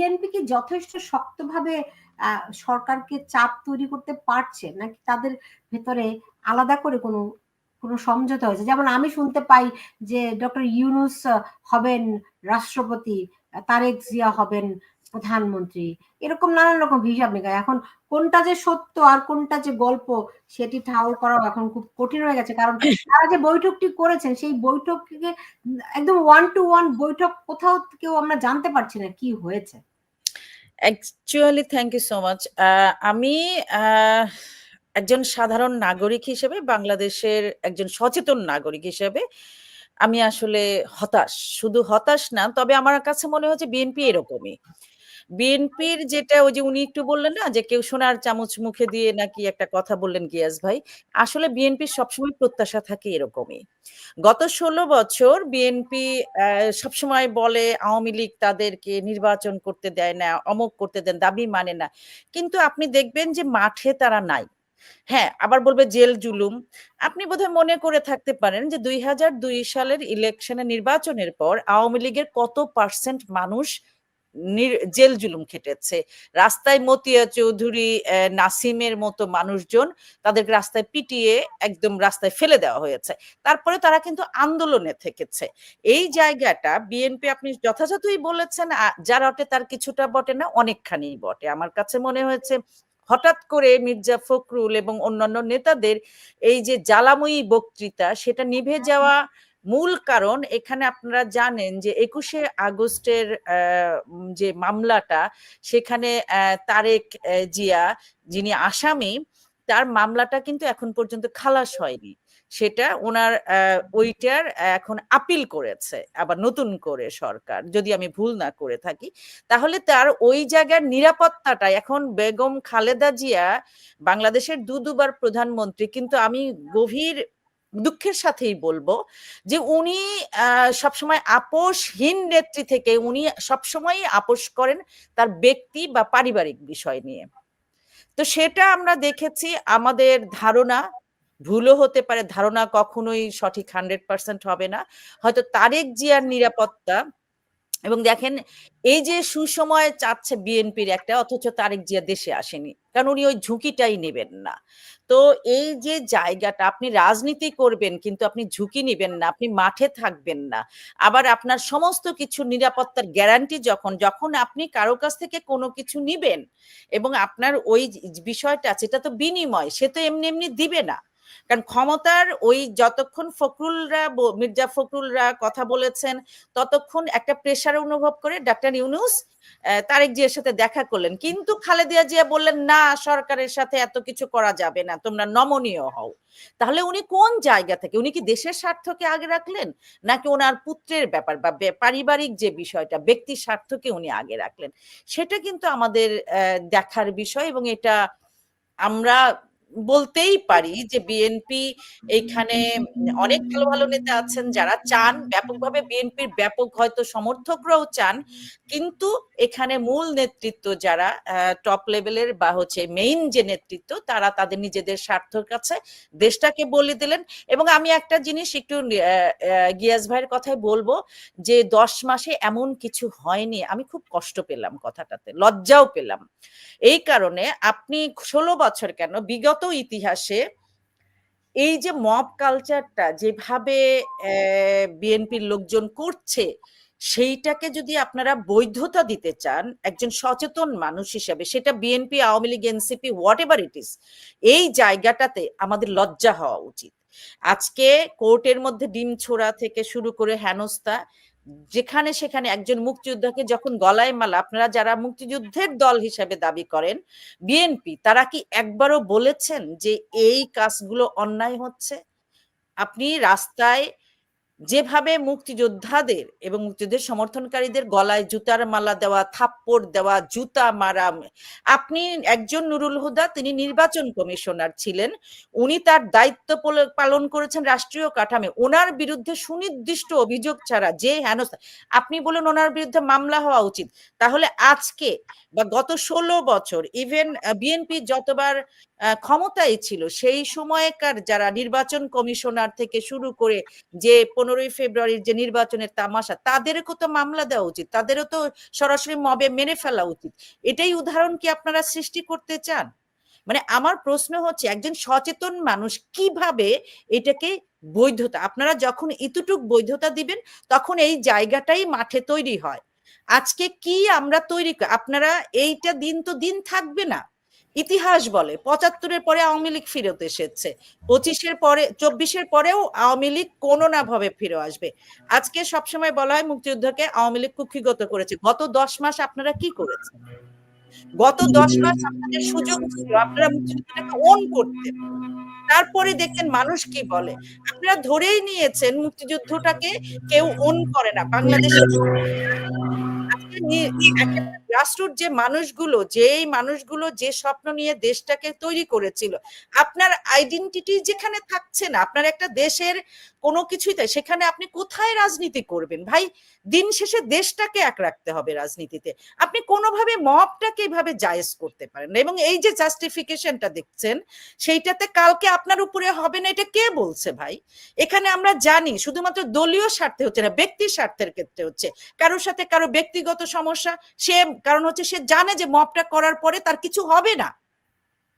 BNP কি যথেষ্ট শক্তভাবে সরকারকে চাপ তৈরি করতে পারছে? নাকি তাদের ভেতরে আলাদা করে কোনো কোনো সমঝোতা হয়েছে? যেমন আমি শুনতে পাই যে ডক্টর ইউনুস হবেন রাষ্ট্রপতি, তারেক জিয়া হবেন প্রধানমন্ত্রী। এরকম নানান রকম হিসাব নিকায় এখন কোনটা যে সত্য আর কোনটা যে গল্প, সেটি ঠাউর করাও এখন খুব কঠিন হয়ে গেছে। কারণ তারা যে বৈঠকটি করেছেন, সেই বৈঠককে একদম ওয়ান টু ওয়ান বৈঠক কোথাও কেউ আমরা জানতে পারছি না কি হয়েছে। Actually thank you so much আমি একজন সাধারণ নাগরিক হিসেবে, বাংলাদেশের একজন সচেতন নাগরিক হিসেবে, আমি আসলে হতাশ। শুধু হতাশ না, তবে আমার কাছে মনে হচ্ছে বিএনপি এরকমই। বিএনপির যেটা ওই যে উনি একটু বললেন না, যে কেউ সোনার চামচ মুখে দিয়ে নাকি একটা কথা বললেন গিয়াস ভাই, আসলে বিএনপির সবসময় প্রত্যাশা থাকে এরকমই। গত ষোলো বছর বিএনপি সবসময় বলে আওয়ামী লীগ তাদেরকে নির্বাচন করতে দেয় না, অমক করতে দেন, দাবি মানে না। কিন্তু আপনি দেখবেন যে মাঠে তারা নাই। হ্যাঁ আবার বলবে জেল জুলুম। আপনি বোধহয় মনে করে থাকতে পারেন যে দুই হাজার দুই সালের ইলেকশনে নির্বাচনের পর আওয়ামী লীগের কত পার্সেন্ট মানুষ জেল জুলুম খেটেছে। রাস্তায় মতিয়া চৌধুরী নাসিমের মতো মানুষজন তাদেরকে রাস্তায় পিটিয়ে একদম রাস্তায় ফেলে দেওয়া হয়েছে। তারপরে তারা কিন্তু আন্দোলনে থেকেছে। এই জায়গাটা বিএনপি আপনি যথাযথই বলেছেন যার অটে তার কিছুটা বটে না, অনেকখানি বটে। আমার কাছে মনে হয়েছে, হঠাৎ করে মির্জা ফখরুল এবং অন্যান্য নেতাদের এই যে জ্বালাময়ী বক্তৃতা, সেটা নিভে যাওয়া মূল কারণ এখানে আপনারা জানেন যে একুশে আগস্টের যে মামলাটা, সেখানে তারেক জিয়া যিনি আসামি, তার মামলাটা কিন্তু এখন পর্যন্ত খালাস হয়নি। সেটা ওনার ওইটার এখন আপিল করেছে, আবার নতুন করে সরকার, যদি আমি ভুল না করে থাকি। তাহলে তার ওই জায়গার নিরাপত্তাটা এখন বেগম খালেদা জিয়া বাংলাদেশের দু দুবার প্রধানমন্ত্রী, কিন্তু আমি গভীর দুঃখের সাথেই বলব যে উনি সবসময় আপোষহীন নেত্রী থেকে উনি সবসময়ই আপোষ করেন তার ব্যক্তি বা পারিবারিক বিষয় নিয়ে। তো সেটা আমরা দেখেছি, আমাদের ধারণা ভুলও হতে পারে, ধারণা কখনোই সঠিক হান্ড্রেড পার্সেন্ট হবে না। হয়তো তারেক জিয়ার নিরাপত্তা এবং দেখেন, এই যে সুসময় চাচ্ছে বিএনপির একটা, অথচ তারেক জিয়া দেশে আসেনি, কারণ উনি ওই ঝুঁকিটাই নেবেন না। তো এই যে জায়গাটা, আপনি রাজনীতি করবেন কিন্তু আপনি ঝুঁকি নেবেন না, আপনি মাঠে থাকবেন না। আবার আপনার সমস্ত কিছু নিরাপত্তার গ্যারান্টি যখন যখন আপনি কারও কাছ থেকে কোনো কিছু নিবেন এবং আপনার ওই বিষয়টা, সেটা তো বিনিময়, সে তো এমনি এমনি দিবে না। কারণ ক্ষমতার ওই যতক্ষণ ফখরুলরা মির্জা ফখরুলরা কথা বলেছেন, ততক্ষণ একটা প্রেশার অনুভব করে ডাক্তার ইউনুস তারেক জিয়ার সাথে দেখা করলেন। কিন্তু খালেদিয়া জিয়া বললেন, না, সরকারের সাথে এত কিছু করা যাবে না, তোমরা নমনীয় হও। তাহলে উনি কোন জায়গা থেকে, উনি কি দেশের স্বার্থকে আগে রাখলেন? নাকি ওনার পুত্রের ব্যাপার বা পারিবারিক যে বিষয়টা ব্যক্তি স্বার্থকে উনি আগে রাখলেন? সেটা কিন্তু আমাদের দেখার বিষয় এবং এটা আমরা বলতেই পারি যে বিএনপি এইখানে অনেক ভালো ভালো নেতা আছেন যারা চান ব্যাপকভাবে বিএনপির ব্যাপক হয়তো সমর্থকরাও চান। কিন্তু এখানে মূল নেতৃত্ব যারা টপ লেভেলের বা হচ্ছে মেইন যে নেতৃত্ব তারা তাদের নিজেদের স্বার্থের কাছে দেশটাকে বলে দিলেন। এবং আমি একটা জিনিস একটু গিয়াস ভাইয়ের কথাই বলব যে দশ মাসে এমন কিছু হয়নি আমি খুব কষ্ট পেলাম কথাটাতে লজ্জাও পেলাম। এই কারণে আপনি ষোলো বছর কেন বিগত ইতিহাসে এই যে মব কালচারটা, যেভাবে বিএনপির লোকজন করছে, সেইটাকে যদি আপনারা বৈধতা দিতে চান, একজন সচেতন মানুষ হিসেবে, সেটা BNP, Awami League, NCP whatever it is এই জায়গাটাতে আমাদের লজ্জা হওয়া উচিত। আজকে কোর্টের মধ্যে ডিম ছোড়া থেকে শুরু করে হেনস্তা যেখানে সেখানে একজন মুক্তিযোদ্ধাকে যখন গলায় মালা, আপনারা যারা মুক্তিযুদ্ধের দল হিসাবে দাবি করেন বিএনপি তারা কি একবারও বলেছেন যে এই কাজগুলো অন্যায় হচ্ছে? আপনি রাস্তায় যেভাবে মুক্তিযোদ্ধাদের এবং মুক্তিযুদ্ধের সমর্থনকারীদের গলায় জুতার মালা দেওয়া, থাপ্পড় দেওয়া, জুতা মারা, আপনি একজন নুরুল হুদা, তিনি নির্বাচন কমিশনার ছিলেন। উনি তার দায়িত্ব পালন করেছেন রাষ্ট্রীয় কাঠামে। ওনার বিরুদ্ধে সুনির্দিষ্ট অভিযোগ ছাড়া যে হেনস্থা, আপনি বলেন ওনার বিরুদ্ধে মামলা হওয়া উচিত। তাহলে আজকে বা গত ষোলো বছর, ইভেন বিএনপি যতবার ক্ষমতায় ছিল, সেই সময়কার যারা নির্বাচন কমিশনার থেকে শুরু করে যে পনেরোই ফেব্রুয়ারির যে নির্বাচনের তামাশা, তাদেরকেও তো মামলা দেওয়া উচিত, তাদেরও তো সরাসরি মবে মেনে ফেলা উচিত। এটাই উদাহরণ কি আপনারা সৃষ্টি করতে চান? মানে আমার প্রশ্ন হচ্ছে, একজন সচেতন মানুষ কীভাবে এটাকে বৈধতা, আপনারা যখন এতটুক বৈধতা দিবেন, তখন এই জায়গাটাই মাঠে তৈরি হয়। আজকে কি আমরা তৈরি আপনারা এইটা দিন তো দিন থাকবে না। ইতিহাস বলে। পঁচাত্তরের পরে আওয়ামী লীগ ফিরত এসেছে। পঁচিশের পরে, চব্বিশের পরেও আওয়ামী লীগ কোনো না ভাবে ফিরে আসবে। আজকে সবসময় বলা হয় মুক্তিযুদ্ধকে আওয়ামী লীগ কুক্ষিগত করেছে। গত দশ মাস আপনারা কি করেছেন? গত দশ মাস আপনাদের সুযোগ ছিল, আপনারা মুক্তিযুদ্ধটাকে ওন করতেন তারপরে দেখেন মানুষ কি বলে? আপনারা ধরেই নিয়েছেন মুক্তিযুদ্ধটাকে কেউ অন করে না। বাংলাদেশে নি- যে মানুষগুলো যেই মানুষগুলো যে স্বপ্ন নিয়ে দেশটাকে তৈরি করেছিল আপনার আইডেন্টিটি যেখানে থাকছে না আপনার একটা দেশের কোনো কিছুই তাই সেখানে আপনি কোথায় রাজনীতি করবেন? ভাই দিন শেষে দেশটাকে এক রাখতে হবে রাজনীতিতে। আপনি কোনোভাবে মবটাকে এভাবে জায়েজ করতে পারেন না। এবং এই যে জাস্টিফিকেশনটা দেখছেন সেইটাতে কালকে আপনার উপরে হবে না এটা কে বলছে ভাই? এখানে আমরা জানি শুধুমাত্র দলীয় স্বার্থে হচ্ছে না ব্যক্তির স্বার্থের ক্ষেত্রে হচ্ছে। কারোর সাথে কারও ব্যক্তিগত সমস্যা সে কারণ হচ্ছে সে জানে যে মবটা করার পরে তার কিছু হবে না।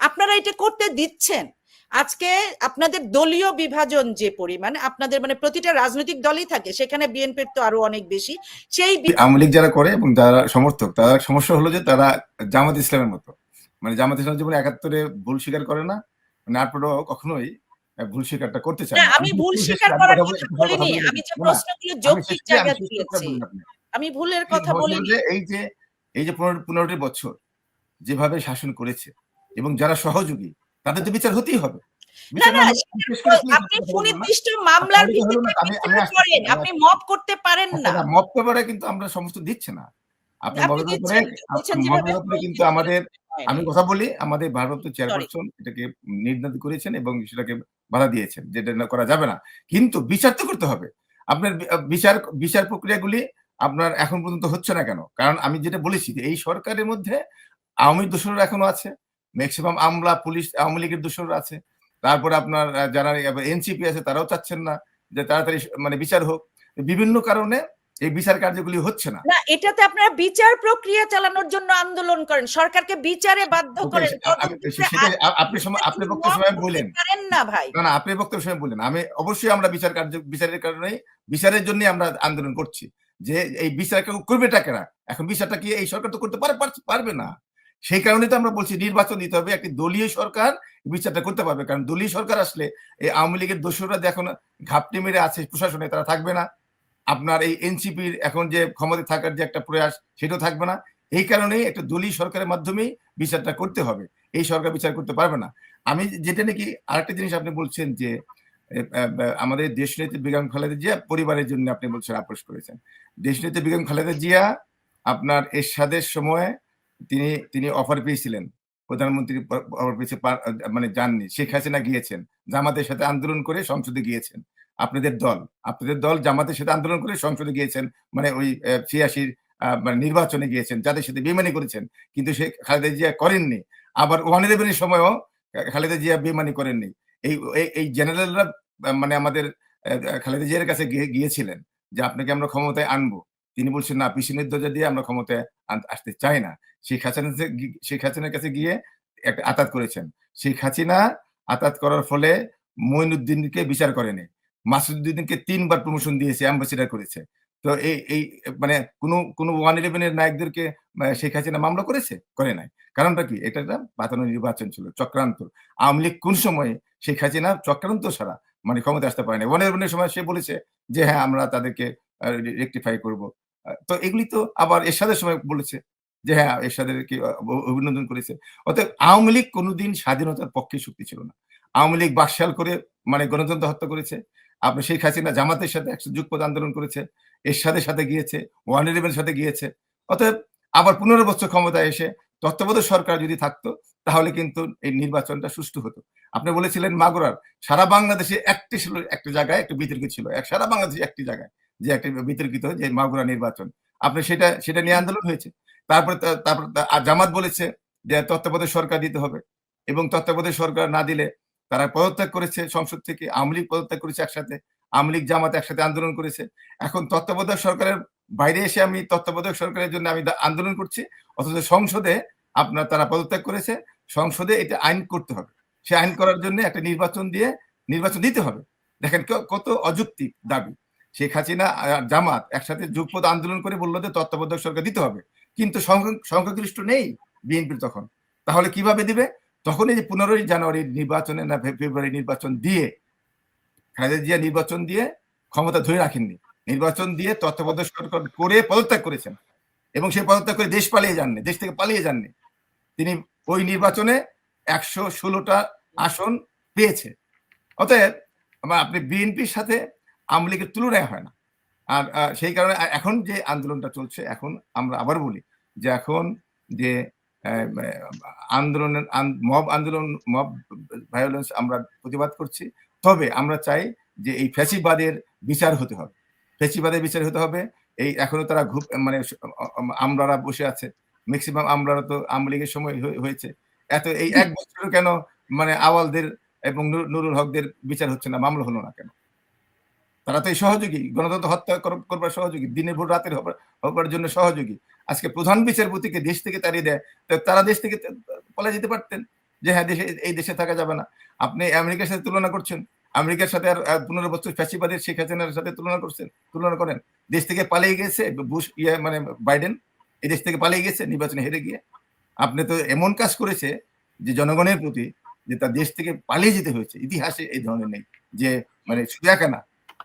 আপনারা এটা করতে দিচ্ছেন। আজকে আপনাদের দলীয় বিভাজন যে পরিমাণ আপনাদের মানে প্রতিটা রাজনৈতিক দলই থাকে সেখানে বিএনপির তো আরও অনেক বেশি সেই আওয়ামী লীগ যারা করে এবং যারা সমর্থক তারা সমস্যা হলো যে তারা জামাত ইসলামের মতো। মানে জামাত ইসলাম যেমন একাত্তরে ভুল স্বীকার করে না মানে তারপরেও কখনোই ভুল স্বীকারটা করতে চায় আমি ভুল স্বীকার করার কথা কথা বলি- কথা বলিনি আমি যে প্রশ্নগুলো যৌক্তিক জায়গা দিয়েছি। আমি ভুলের কথা যে এই যে এই যে পনেরো পনেরোটি বছর যেভাবে শাসন করেছে এবং যারা সহযোগী তাদের তো বিচার হতেই হবে। আপনি। সুনির্দিষ্ট মামলার ভিত্তিতে আপনি করতে পারেন না। পেপারে কিন্তু আমরা সমস্ত দিচ্ছে না। আপনি মবের কিন্তু আমাদের আমি কথা বলি আমাদের ভারপ্রাপ্ত চেয়ারপারসন এটাকে নির্ধারিত করেছেন এবং সেটাকে বাধা দিয়েছেন যেটা করা যাবে না। কিন্তু বিচার তো করতে হবে। আপনার বিচার বিচার প্রক্রিয়াগুলি আপনার এখন পর্যন্ত হচ্ছে না কেন? কারণ আমি যেটা বলেছি যে এই সরকারের মধ্যে আওয়ামী দোষররা এখনও আছে ম্যাক্সিমাম আমলা পুলিশ আওয়ামী লীগের দোষররা আছে। তারপরে আপনার যারা এনসিপি আছে তারাও চাচ্ছেন না যে তাড়াতাড়ি মানে বিচার হোক। বিভিন্ন কারণে এই বিচার কার্যগুলি হচ্ছে না। না এটাতে আপনারা বিচার প্রক্রিয়া চালানোর জন্য আন্দোলন করেন। সরকারকে বিচারে বাধ্য করেন। আপনি সময় আপনি বক্তব্য সময় বলেন। না ভাই। না না আপনি বক্তব্য সময় বলেন। আমি অবশ্যই আমরা বিচার কার্য বিচারের কারণে বিচারের জন্য আমরা আন্দোলন করছি। যে এই বিচার কেউ করবে টাকেরা এখন বিচারটা কি এই সরকার তো করতে পারে পারবে না। সেই কারণে তো আমরা বলছি নির্বাচন দিতে হবে, একটি দলীয় সরকার বিচারটা করতে পারবে। কারণ দলীয় সরকার আসলে এই আওয়ামী লীগের দোষরা এখন ঘাপটি মেরে আছে প্রশাসনে, তারা থাকবে না। আপনার এই এনসিপির এখন যে ক্ষমতা থাকার যে একটা প্রয়াস, সেটাও থাকবে না। এই কারণেই একটা দলীয় সরকারের মাধ্যমেই বিচারটা করতে হবে। এই সরকার বিচার করতে পারবে না। আমি যেটা নাকি আরেকটা জিনিস আপনি বলছেন যে আমাদের দেশনেত্রী বেগম খালেদা জিয়া পরিবারের জন্য আপনি বলছেন আপোষ করেছেন। দেশনেত্রী বেগম খালেদা জিয়া আপনার এরশাদের সময় তিনি তিনি অফার পেয়েছিলেন। প্রধানমন্ত্রী অফার পেয়েছে মানে যাননি, শেখ হাসিনা গিয়েছেন, জামাতের সাথে আন্দোলন করে সংসদে গিয়েছেন। আপনাদের দল আপনাদের দল জামাতের সাথে আন্দোলন করে সংসদে গিয়েছেন মানে ওই ছিয়াশির মানে নির্বাচনে গিয়েছেন, যাদের সাথে বেমানি করেছেন, কিন্তু সে খালেদা জিয়া করেননি। আবার ওয়ান ইলেভেনের সময়ও খালেদা জিয়া বেমানি করেননি। এই, এই- এই জেনারেলরা মানে আমাদের খালেদা জিয়ার কাছে গিয়েছিলেন যে আপনাকে আমরা ক্ষমতায় আনব। তিনি বলছেন, না পিছনের দরজা দিয়ে আমরা ক্ষমতায় আসতে চাই না। শেখ হাসিনা শেখ হাসিনার কাছে গিয়ে একটা আতাত করেছেন। শেখ হাসিনা আতাত করার ফলে মঈনুদ্দিনকে বিচার করেনি। মাসুদ্দিনকে তিনবার প্রমোশন দিয়েছে অ্যাম্বাসিডার করেছে। তো এই এই মানে কোন কোন ওয়ান ইলেভেনের নায়কদেরকে শেখ হাসিনা মামলা করেছে? করে নাই। কারণটা কি? এটা একটা বাতানো নির্বাচন ছিল, চক্রান্ত। আওয়ামী লীগ কোন সময়ে শেখ হাসিনা চক্রান্ত ছাড়া মানে ক্ষমতা আসতে পারেনি। ওয়ান ইলেভেনের সময় সে বলেছে যে হ্যাঁ আমরা তাদেরকে রেকটিফাই করব। তো এগুলি তো আবার এরশাদের সময় বলেছে যে হ্যাঁ এরশাদেরকে অভিনন্দন করেছে। অতএব আওয়ামী লীগ কোনোদিন স্বাধীনতার পক্ষে শক্তি ছিল না। আওয়ামী লীগ বাকশাল করে মানে গণতন্ত্র হত্যা করেছে। আপনি শেখ হাসিনা জামাতের সাথে একশো যুগপথ আন্দোলন করেছে, এরশাদের সাথে গিয়েছে, ওয়ান ইলেভেনের সাথে গিয়েছে। অতএব আবার পনেরো বছর ক্ষমতায় এসে তত্ত্বাবধায়ক সরকার যদি থাকতো, তাহলে কিন্তু এই নির্বাচনটা সুষ্ঠু হতো। আপনি বলেছিলেন মাগুরার, সারা বাংলাদেশে একটি ছিল একটা জায়গায়, একটু বিতর্কিত ছিল। এক, সারা বাংলাদেশে একটি জায়গায় যে একটা বিতর্কিত যে মাগুরা নির্বাচন। আপনি সেটা সেটা নিয়ে আন্দোলন হয়েছে। তারপরে তারপর জামাত বলেছে যে তত্ত্বাবধায়ক সরকার দিতে হবে এবং তত্ত্বাবধায়ক সরকার না দিলে তারা পদত্যাগ করেছে সংসদ থেকে, আওয়ামী লীগ পদত্যাগ করেছে একসাথে, আওয়ামী লীগ জামাত একসাথে আন্দোলন করেছে। এখন তত্ত্বাবধায়ক সরকারের বাইরে এসে আমি তত্ত্বাবধায়ক সরকারের জন্য আমি আন্দোলন করছি, অথচ সংসদে আপনার তারা পদত্যাগ করেছে, সংসদে এটা আইন করতে হবে। সে আইন করার জন্য একটা নির্বাচন দিয়ে নির্বাচন দিতে হবে। দেখেন কত অযৌক্তিক দাবি। শেখ হাসিনা আর জামাত একসাথে যুগপথ আন্দোলন করে বলল যে তত্ত্বাবধায়ক সরকার দিতে হবে। কিন্তু সংখ্যা- সংখ্যাগরিষ্ঠ নেই বিএনপির তখন। তাহলে কীভাবে দিবে? তখন এই যে পনেরোই জানুয়ারি নির্বাচনে না ফেব্রুয়ারি নির্বাচন দিয়ে, খালেদা জিয়া নির্বাচন দিয়ে ক্ষমতা ধরে রাখেননি। নির্বাচন দিয়ে তত্ত্বাবধায়ক সরকার করে পদত্যাগ করেছেন। এবং সেই পদত্যাগ করে দেশ পালিয়ে যাননি, দেশ থেকে পালিয়ে যাননি। তিনি ওই নির্বাচনে একশো ষোলোটা আসন পেয়েছে। অতএব আপনি বিএনপির সাথে আওয়ামী লীগের তুলনায় হয় না। আর সেই কারণে এখন যে আন্দোলনটা চলছে, এখন আমরা আবার বলি যে এখন যে আন্দোলনের মব আন্দোলন, মব ভায়োলেন্স আমরা প্রতিবাদ করছি, তবে আমরা চাই যে এই ফ্যাসিবাদের বিচার হতে হবে। ফ্যাসিবাদের বিচার হতে হবে। এই এখনও তারা গ্রুপ মানে আমরারা বসে আছে। ম্যাক্সিমাম আমরারা তো আওয়ামী লীগের সময় হয়েছে। এত এই এক বছর কেন মানে আওয়ালদের এবং নুরুল হকদের বিচার হচ্ছে না, মামলা হলো না কেন? তারা তো এই সহযোগী। গণতন্ত্র হত্যা কর- করবার সহযোগী। দিনের ভোর রাতের হবার জন্য সহযোগী। আজকে প্রধান বিচারপতিকে দেশ থেকে তাড়িয়ে দেয়। তারা দেশ থেকে পলা যেতে পারতেন? যে হ্যাঁ দেশে, এই দেশে থাকা যাবে না। আপনি আমেরিকার সাথে তুলনা করছেন। আমেরিকার সাথে আর পনেরো বছর ফ্যাসিবাদের শেখ হাসিনার সাথে তুলনা করছেন তুলনা করেন। দেশ থেকে পালিয়ে গেছে বুশ ইয়ে মানে বাইডেন। এই দেশ থেকে পালিয়ে গেছে নির্বাচনে হেরে গিয়ে। আপনি তো এমন কাজ করেছে যে জনগণের প্রতি যে তার দেশ থেকে পালিয়ে যেতে হয়েছে। ইতিহাসে এই ধরনের নেই যে মানে শুধু একা না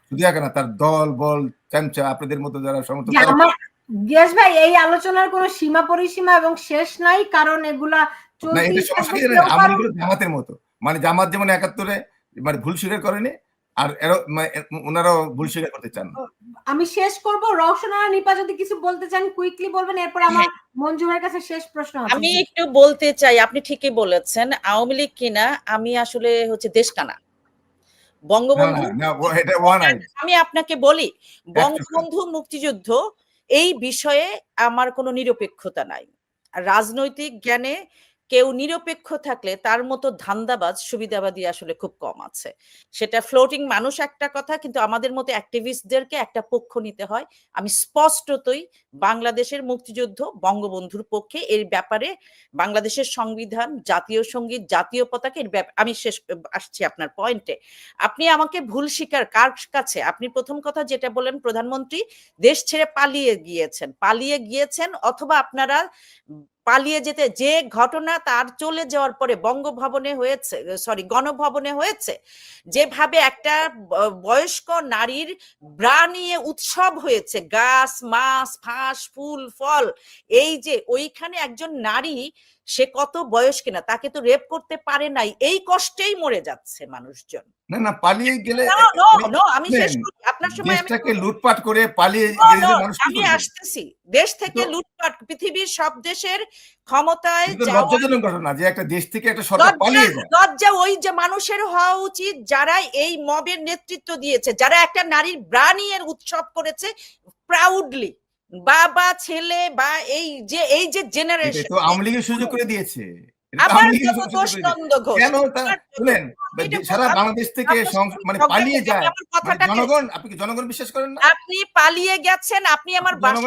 শুধু একা না তার দল বল চামচা আপনাদের মতো যারা সমর্থন গিয়াস ভাই এই আলোচনার কোনো সীমা পরিসীমা এবং শেষ নাই কারণ এগুলা জামাতের মতো। মানে জামাত যেমন একাত্তরে মানে ভুল স্বীকার করেনি আর মানে ওনারাও ভুল স্বীকার করতে চান। আমি শেষ করব। রওশন আর নিপা যদি কিছু বলতে চান কুইকলি বলবেন এরপর আমার মঞ্জু ভাইয়ের কাছে শেষ প্রশ্ন আমি একটু বলতে চাই আপনি ঠিকই বলেছেন আওয়ামী লীগ কিনা আমি আসলে হচ্ছে দেশকানা। বঙ্গবন্ধু আমি আপনাকে বলি বঙ্গবন্ধু মুক্তিযুদ্ধ এই বিষয়ে আমার কোনো নিরপেক্ষতা নাই। আর রাজনৈতিক জ্ঞানে কেউ নিরপেক্ষ থাকলে তার মতো ধান্দাবাজ, সুবিধাবাদী আসলে খুব কম আছে। সেটা ফ্লোটিং মানুষ একটা কথা, কিন্তু আমাদের মতো অ্যাক্টিভিস্টদেরকে একটা পক্ষ নিতে হয়। আমি স্পষ্টতই বাংলাদেশের মুক্তিযুদ্ধ বঙ্গবন্ধুর পক্ষে, এর ব্যাপারে বাংলাদেশের সংবিধান, জাতীয় সংগীত, জাতীয় পতাকা, এর আমি শেষ, আসছি আপনার পয়েন্টে আপনি আমাকে ভুল স্বীকার, কার কাছে? আপনি প্রথম কথা যেটা বলেন প্রধানমন্ত্রী, দেশ ছেড়ে পালিয়ে গিয়েছেন। পালিয়ে গিয়েছেন অথবা আপনারা পালিয়ে যেতে, যে ঘটনা তার চলে যাওয়ার পরে বঙ্গভবনে হয়েছে সরি গণভবনে হয়েছে, যেভাবে একটা বয়স্ক নারীর ব্রা নিয়ে উৎসব হয়েছে, গাছ, মাছ, ফাঁস, ফুল, ফল, এই যে ওইখানে একজন নারী সে কত বয়স কিনা তাকে তো রেপ করতে পারে নাই। এই কষ্টেই মরে যাচ্ছে মানুষজন। না না পালিয়ে গেলে আমি শেষ করি। আপনার সময় দেশটাকে লুটপাট করে পালিয়ে গেলে মানুষ আমি আসতেছি। দেশ থেকে লুটপাট পৃথিবীর সব দেশের ক্ষমতায় লজ্জাজনক ঘটনা যে একটা দেশ থেকে একটা সরকার পালিয়ে যায়। লজ্জা ওই যে মানুষের হওয়া উচিত যারা এই মবের নেতৃত্ব দিয়েছে যারা একটা নারীর ব্রানিয়ের উৎসব করেছে প্রাউডলি বাবা ছেলে বা এই যে এই যে জেনারেশন তো আওয়ামী লীগের সুযোগ করে দিয়েছে। আবার আওয়ামী লীগের কেন সুযোগ দোষ নন্দ ঘোষ। কেন শুনেন সারা আপনি- বাংলাদেশ থেকে আপনার সং- সাথে মানে পালিয়ে যায়। আমার মানে জনগণ আপনি কি জনগণ বিশ্বাস করেন না? আপনি পালিয়ে গেছেন আপনি আমার বাসায়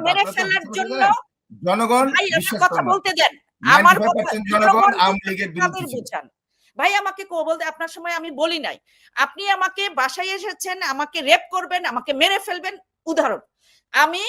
মেরে ফেলার জন্য জনগণ কথা বলতে দেন। আমার জনগণ আওয়ামী লীগের বিরুদ্ধে বুঝান। ভাই আমাকে কো বলতে আপনার সময় আমি বলি নাই। আপনি আমাকে বাসায় এসেছেন আমাকে রেপ করবেন আমাকে মেরে ফেলবেন উদাহরণ। আমি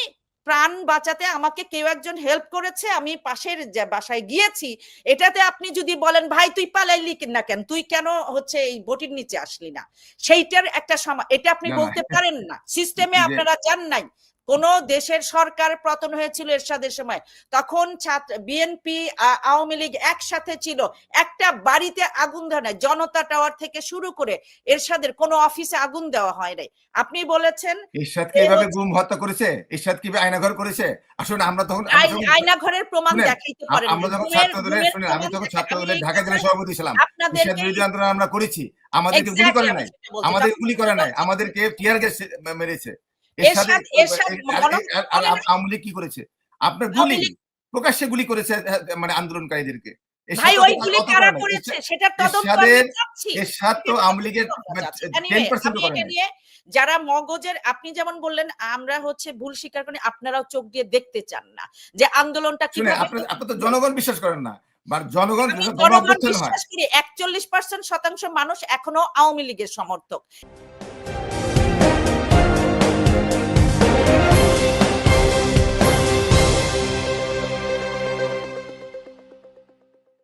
প্রাণ বাঁচাতে আমাকে কেউ একজন হেল্প করেছে আমি পাশের বাসায় গিয়েছি এটাতে আপনি যদি বলেন ভাই তুই পালাইলি না কেন? তুই কেন হচ্ছে এই বটির নিচে আসলি না? সেইটার একটা সময় এটা আপনি বলতে পারেন না। সিস্টেমে আপনারা যান নাই। কোন দেশের সরকার পতন হয়েছিল এরশাদের সময় তখন ছাত্র বিএনপি আওয়ামী লীগ একসাথে ছিল। একটা বাড়িতে আগুন ধরে জনতা টাওয়ার থেকে শুরু করে এরশাদের কোনো অফিসে আগুন দেওয়া হয় নাই। আপনি বলেছেন এরশাদকে এভাবে গুম হত্যা করেছে? এরশাদ কি আয়নাঘর করেছে? আসলে আমরা তখন আমরা আই- যখন- আয়না ঘরের প্রমাণ দেখাইতে পারেন। আমরা যখন ছাত্র দলের আমি দেখা- ছাত্র দলের ঢাকা জেলা সভাপতি ছিলাম এরশাদ বিরোধী আন্দোলন আমরা করেছি। আমাদেরকে গুলি করে নাই। আমাদের গুলি করে নাই। আমাদেরকে টিয়ার গ্যাস মেরেছে। মনে- আওয়ামী লীগ কি করেছে? আপনার গুলি প্রকাশ্যে গুলি করেছে হ্যাঁ, মানে আন্দোলনকারীদেরকে। নিয়ে যারা মগজের আপনি যেমন বললেন আমরা হচ্ছে ভুল স্বীকার করি আপনারাও চোখ দিয়ে দেখতে চান না যে আন্দোলনটা কীভাবে আপনি তো জনগণ বিশ্বাস করেন না। জনগণ জনগণ বিশ্বাস করি একচল্লিশ পার্সেন্ট শতাংশ মানুষ এখনও আওয়ামী লীগের সমর্থক।